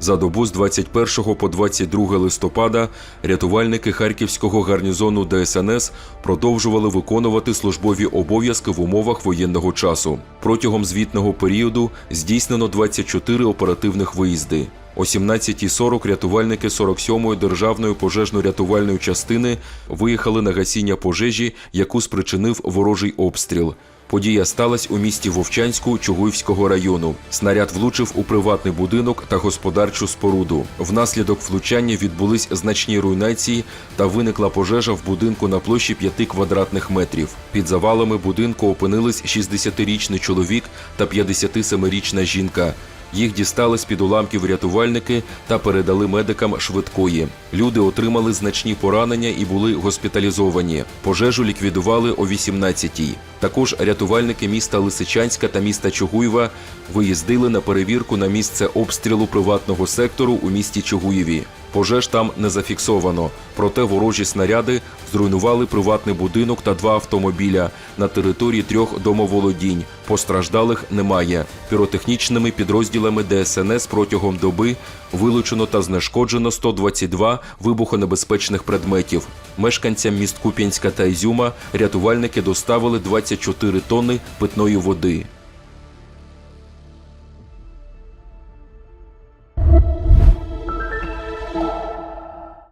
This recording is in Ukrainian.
За добу з 21 по 22 листопада рятувальники Харківського гарнізону ДСНС продовжували виконувати службові обов'язки в умовах воєнного часу. Протягом звітного періоду здійснено 24 оперативних виїзди. О 17.40 рятувальники 47-ї державної пожежно-рятувальної частини виїхали на гасіння пожежі, яку спричинив ворожий обстріл. Подія сталася у місті Вовчанську Чугуївського району. Снаряд влучив у приватний будинок та господарчу споруду. Внаслідок влучання відбулись значні руйнації та виникла пожежа в будинку на площі 5 квадратних метрів. Під завалами будинку опинились 60-річний чоловік та 57-річна жінка. Їх дістали з під уламків рятувальники та передали медикам швидкої. Люди отримали значні поранення і були госпіталізовані. Пожежу ліквідували о 18-й. Також рятувальники міста Лисичанська та міста Чугуєва виїздили на перевірку на місце обстрілу приватного сектору у місті Чугуєві. Пожеж там не зафіксовано, проте ворожі снаряди зруйнували приватний будинок та два автомобіля на території трьох домоволодінь. Постраждалих немає. Піротехнічними підрозділами ДСНС протягом доби вилучено та знешкоджено 122 вибухонебезпечних предметів. Мешканцям міст Куп'янська та Ізюма рятувальники доставили 24 тонни питної води.